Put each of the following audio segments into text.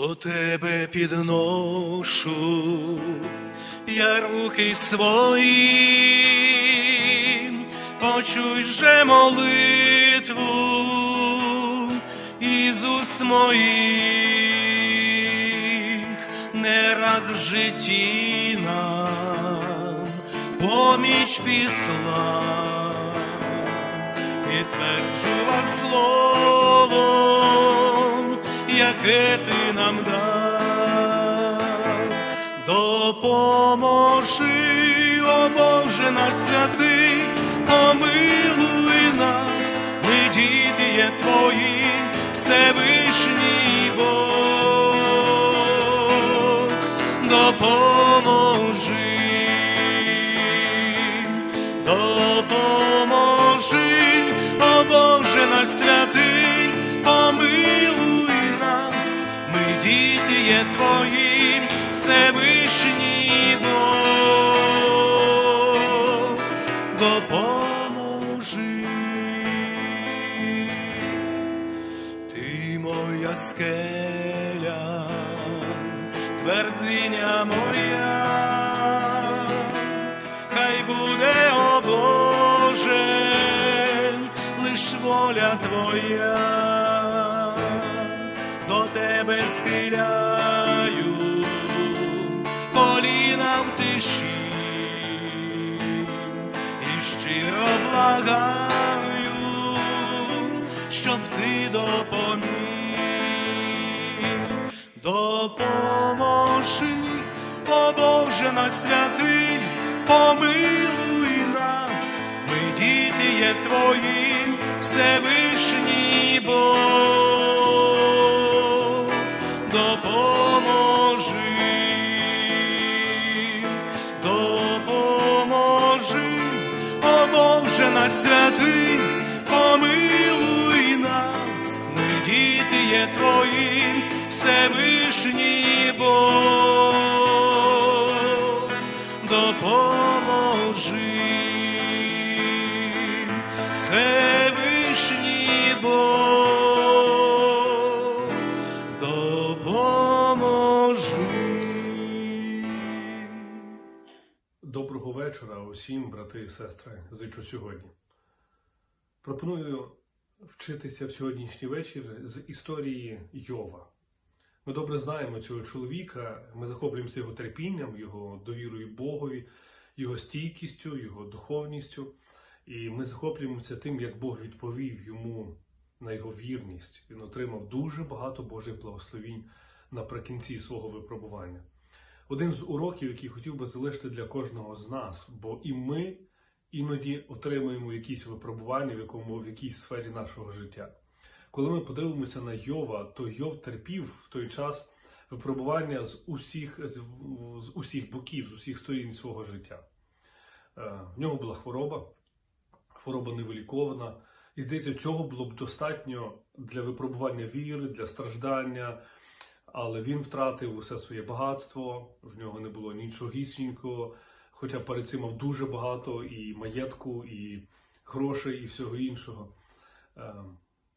До тебе підношу я руки свої, почуй же молитву із уст моїх, не раз в житті нам поміч післа, підтверджував словом, яке ти нам дав, допоможи, допоможи. Ти моя скеля, твердиня моя, хай буде, о Боже, лиш воля Твоя, до Тебе схиляю, коліна в тиші, щиро благаю, щоб ти допоміг, допоможи, о Боже наш святий, помилуй нас, ми діти є твої, Всевишній Бог, допоможи, Всевишній Бог, допоможи, Всевишній Бог, допоможи. Доброго вечора усім, брати і сестри, зичу сьогодні. Пропоную вчитися в сьогоднішній вечір з історії Йова. Ми добре знаємо цього чоловіка, ми захоплюємося його терпінням, його довірою Богові, його стійкістю, його духовністю. І ми захоплюємося тим, як Бог відповів йому на його вірність. Він отримав дуже багато Божих благословінь наприкінці свого випробування. Один з уроків, який хотів би залишити для кожного з нас, бо і ми іноді отримуємо якісь випробування в якому в якійсь сфері нашого життя. Коли ми подивимося на Йова, то Йов терпів в той час випробування з усіх, з, з усіх боків, з усіх сторін свого життя. Е, В нього була хвороба, хвороба невилікована, і здається, цього було б достатньо для випробування віри, для страждання. Але він втратив усе своє багатство, в нього не було нічогісінького, хоча перед цим мав дуже багато і маєтку, і грошей, і всього іншого.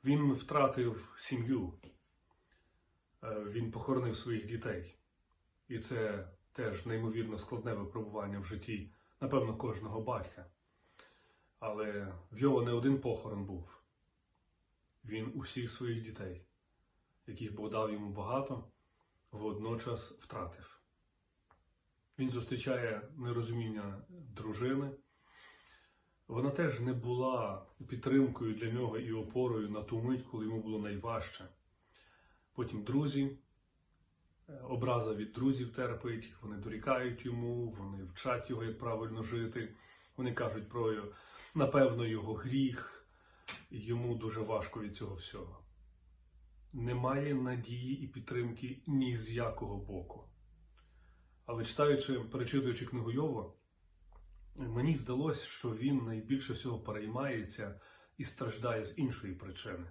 Він втратив сім'ю, Е, він похоронив своїх дітей. І це теж неймовірно складне випробування в житті, напевно, кожного батька. Але в його не один похорон був. Він усіх своїх дітей яких Бог дав йому багато, водночас втратив. Він зустрічає нерозуміння дружини. Вона теж не була підтримкою для нього і опорою на ту мить, коли йому було найважче. Потім друзі, е, образа від друзів терпить, вони дорікають йому, вони вчать його, як правильно жити. Вони кажуть про, напевно, його гріх, і йому дуже важко від цього всього немає надії і підтримки ні з якого боку. Але читаючи, перечитуючи книгу Йова, мені здалося, що він найбільше всього переймається і страждає з іншої причини.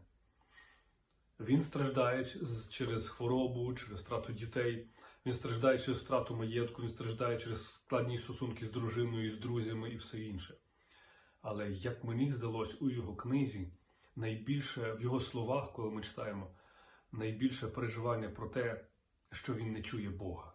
Він страждає через хворобу, через втрату дітей, він страждає через втрату маєтку, він страждає через складні стосунки з дружиною, з друзями і все інше. Але як мені здалось у його книзі, найбільше в його словах, коли ми читаємо, найбільше переживання про те, що він не чує Бога.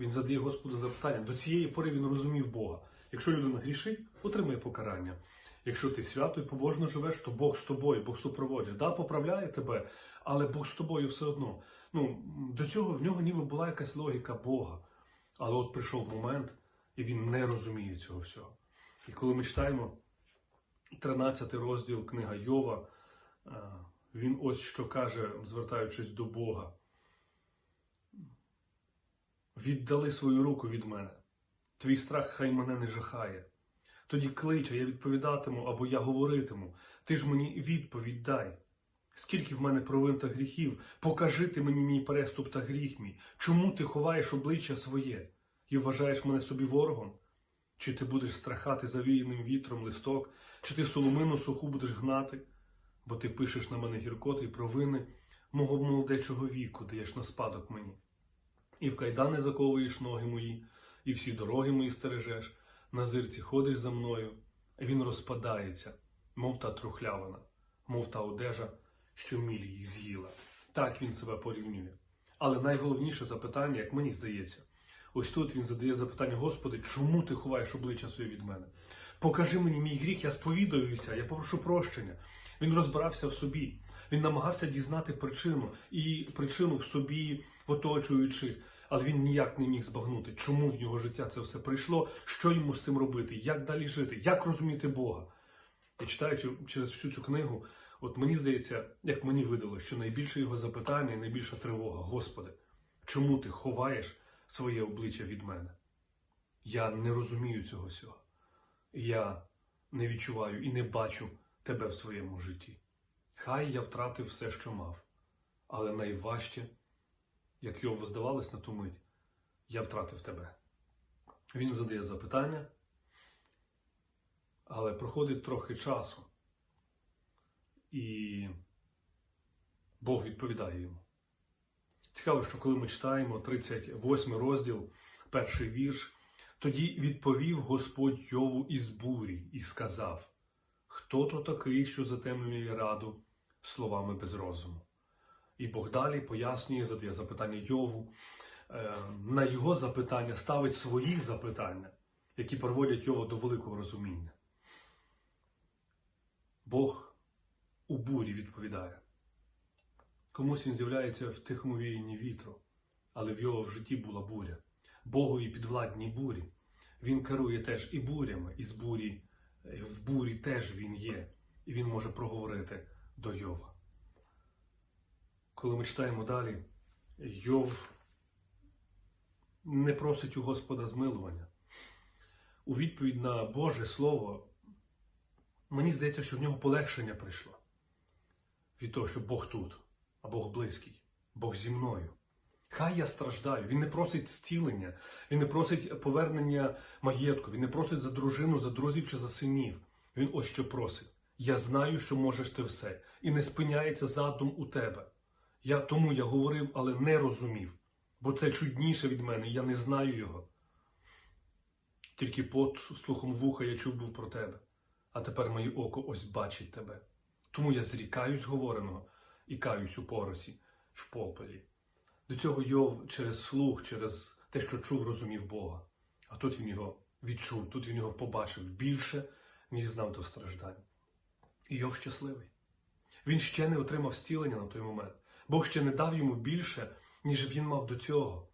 Він задає Господу запитання. До цієї пори він розумів Бога. Якщо людина грішить, отримає покарання. Якщо ти свято і побожно живеш, то Бог з тобою, Бог супроводжує. Да, поправляє тебе, але Бог з тобою все одно. Ну, до цього в нього ніби була якась логіка Бога. Але от прийшов момент, і він не розуміє цього всього. І коли ми читаємо 13 розділ книга Йова, е, він ось що каже, звертаючись до Бога. Віддали свою руку від мене. Твій страх хай мене не жахає. Тоді кличе, я відповідатиму або я говоритиму. Ти ж мені відповідь дай. Скільки в мене провин та гріхів, покажи ти мені мій переступ та гріх мій. Чому ти ховаєш обличчя своє і вважаєш мене собі ворогом? Чи ти будеш страхати завіяним вітром листок, чи ти соломину суху будеш гнати? Бо ти пишеш на мене гіркоти і провини мого молодечого віку даєш на спадок мені. І в кайдани заковуєш ноги мої, і всі дороги мої стережеш, на зирці ходиш за мною, він розпадається, мов та трухлявина, мов та одежа, що міль їх з'їла. Так він себе порівнює. Але найголовніше запитання, як мені здається, ось тут він задає запитання: Господи, чому ти ховаєш обличчя своє від мене? Покажи мені мій гріх, я сповідаюся, я попрошу прощення. Він розбирався в собі. Він намагався дізнати причину і причину в собі, в оточуючих, але він ніяк не міг збагнути, чому в нього життя це все прийшло, що йому з цим робити, як далі жити, як розуміти Бога. І читаючи через всю цю книгу, от мені здається, як мені видалося, що найбільше його запитання і найбільша тривога, Господи, чому ти ховаєш своє обличчя від мене? Я не розумію цього всього. Я не відчуваю і не бачу тебе в своєму житті. Хай я втратив все, що мав, але найважче, як його здавалось на ту мить, я втратив тебе. Він задає запитання, але проходить трохи часу, і Бог відповідає йому. Цікаво, що коли ми читаємо 38 розділ, перший вірш, тоді відповів Господь Йову із бурі і сказав: Хто то такий, що затемнює раду словами без розуму? І Бог далі пояснює, задає запитання Йову. Е, На його запитання ставить свої запитання, які приводять Йова до великого розуміння. Бог у бурі відповідає. Комусь він з'являється в тихому вітру, але в його в житті була буря. Богові підвладні бурі. Він керує теж і бурями, і з бурі, е, в бурі теж він є, і він може проговорити до Йова. Коли ми читаємо далі, Йов не просить у Господа змилування. У відповідь на Боже Слово, мені здається, що в нього полегшення прийшло від того, що Бог тут, а Бог близький, Бог зі мною. Хай я страждаю. Він не просить зцілення, він не просить повернення маєтку, він не просить за дружину, за друзів чи за синів. Він ось що просить. Я знаю, що можеш ти все, і не спиняється задум у тебе. Я тому я говорив, але не розумів, бо це чудніше від мене, я не знаю його. Тільки пот слухом вуха я чув був про тебе, а тепер моє око ось бачить тебе. Тому я зрікаюсь говореного і каюсь у поросі, в попелі. До цього Йов через слух, через те, що чув, розумів Бога. А тут він його відчув, тут він його побачив більше, ніж знав до страждань. І Йов щасливий. Він ще не отримав зцілення на той момент. Бог ще не дав йому більше, ніж він мав до цього.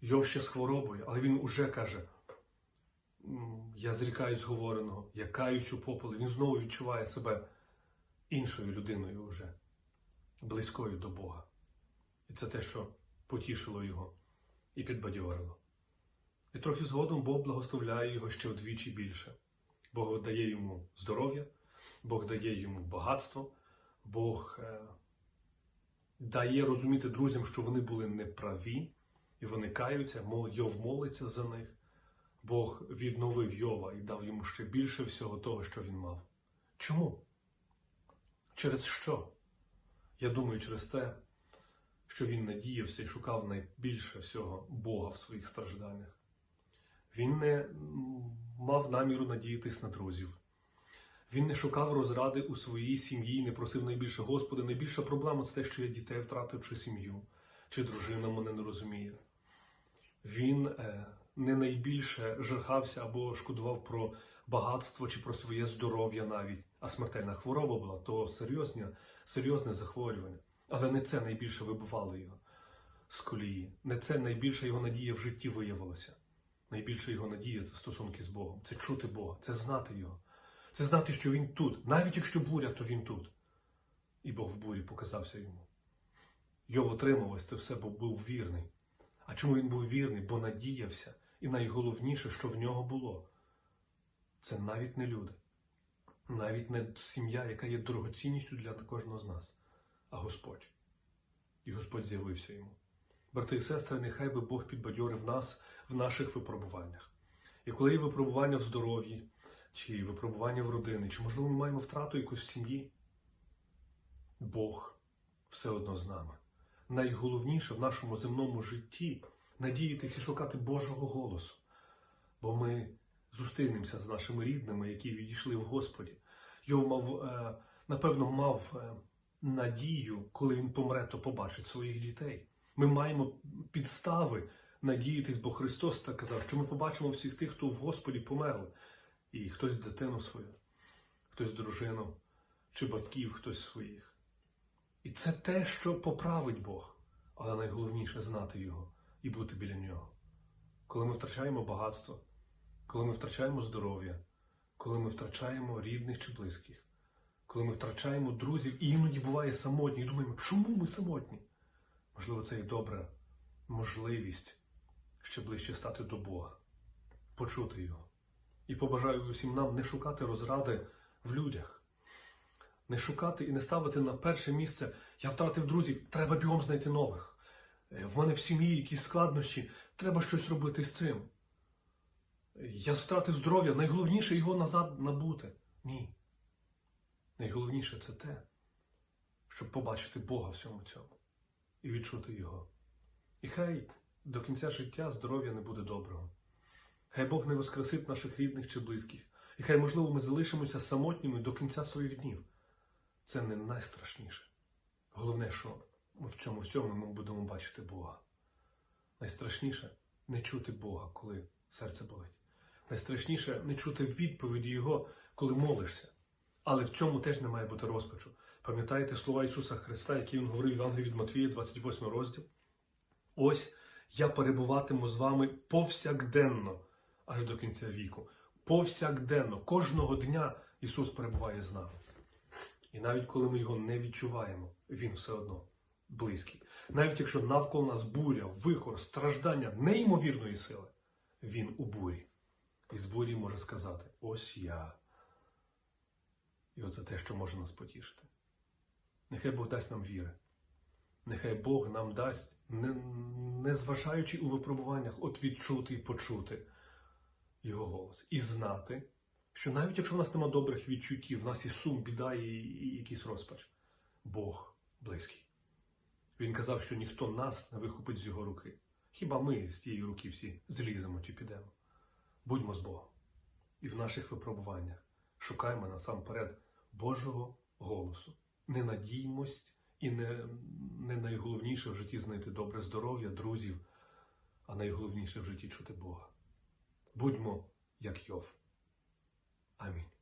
Йов ще з хворобою, але він уже каже: я зрікаюсь говореного, я каюсь у попелі. Він знову відчуває себе іншою людиною вже, близькою до Бога. І це те, що потішило його і підбадьорило. І трохи згодом Бог благословляє його ще вдвічі більше. Бог дає йому здоров'я, Бог дає йому багатство, Бог е, дає розуміти друзям, що вони були неправі, і вони каються, Йов молиться за них. Бог відновив Йова і дав йому ще більше всього того, що він мав. Чому? Через що? Я думаю, через те, що він надіявся і шукав найбільше всього Бога в своїх стражданнях. Він не мав наміру надіятись на друзів. Він не шукав розради у своїй сім'ї, не просив найбільше Господи, найбільша проблема це те, що я дітей втратив чи сім'ю. чи дружина мене не розуміє. Він е, не найбільше жахався або шкодував про багатство чи про своє здоров'я навіть, а смертельна хвороба була, то серйозне, серйозне захворювання. Але не це найбільше вибивало його з колії. Не це найбільша його надія в житті виявилася. Найбільша його надія це стосунки з Богом, це чути Бога, це знати Його, це знати, що Він тут. Навіть якщо буря, то Він тут. І Бог в бурі показався йому. Йов отримав це все, бо був вірний. А чому він був вірний? Бо надіявся. І найголовніше, що в нього було, це навіть не люди, навіть не сім'я, яка є дорогоцінністю для кожного з нас, а Господь. І Господь з'явився йому. Брати і сестри, нехай би Бог підбадьорив нас в наших випробуваннях. І коли є випробування в здоров'ї, чи випробування в родини, чи, можливо, ми маємо втрату якусь в сім'ї, Бог все одно з нами. Найголовніше в нашому земному житті надіятися і шукати Божого голосу. Бо ми зустрінемося з нашими рідними, які відійшли в Господі. Йов мав, е, напевно, мав е, надію, коли він помре, то побачить своїх дітей. Ми маємо підстави надіятись, бо Христос так казав, що ми побачимо всіх тих, хто в Господі померли. І хтось дитину свою, хтось дружину, чи батьків, хтось своїх. І це те, що поправить Бог, але найголовніше знати Його і бути біля нього. Коли ми втрачаємо багатство, коли ми втрачаємо здоров'я, коли ми втрачаємо рідних чи близьких, коли ми втрачаємо друзів і іноді буває самотні, і думаємо, чому ми самотні? Можливо, це і добра можливість ще ближче стати до Бога, почути Його. І побажаю усім нам не шукати розради в людях, не шукати і не ставити на перше місце я втратив друзів, треба бігом знайти нових. Е, В мене в сім'ї якісь складнощі, треба щось робити з цим. Я втратив здоров'я, найголовніше його назад набути. Ні. Найголовніше це те, щоб побачити Бога всьому цьому і відчути Його. І хай до кінця життя здоров'я не буде доброго. Хай Бог не воскресить наших рідних чи близьких. І хай, можливо, ми залишимося самотніми до кінця своїх днів. Це не найстрашніше. Головне, що в цьому всьому ми будемо бачити Бога. Найстрашніше не чути Бога, коли серце болить. Найстрашніше не чути відповіді Його, коли молишся. Але в цьому теж не має бути розпачу. Пам'ятаєте слова Ісуса Христа, які Він говорив в Євангелії від Матвія, 28 розділ? Ось я перебуватиму з вами повсякденно, аж до кінця віку. Повсякденно, кожного дня Ісус перебуває з нами. І навіть коли ми його не відчуваємо, Він все одно близький. Навіть якщо навколо нас буря, вихор, страждання неймовірної сили, Він у бурі. І з бурі може сказати: Ось я. І оце те, що може нас потішити. Нехай Бог дасть нам віри. Нехай Бог нам дасть, не, не зважаючи у випробуваннях, от відчути і почути Його голос. І знати, що навіть якщо в нас нема добрих відчуттів, в нас і сум, біда і, і якийсь розпач, Бог близький. Він казав, що ніхто нас не вихопить з його руки. Хіба ми з тієї руки всі зліземо чи підемо? Будьмо з Богом. І в наших випробуваннях шукаємо насамперед Божого голосу. Не надіймось і не, не найголовніше в житті знайти добре здоров'я, друзів, а найголовніше в житті чути Бога. Будьмо як Йов. Амінь.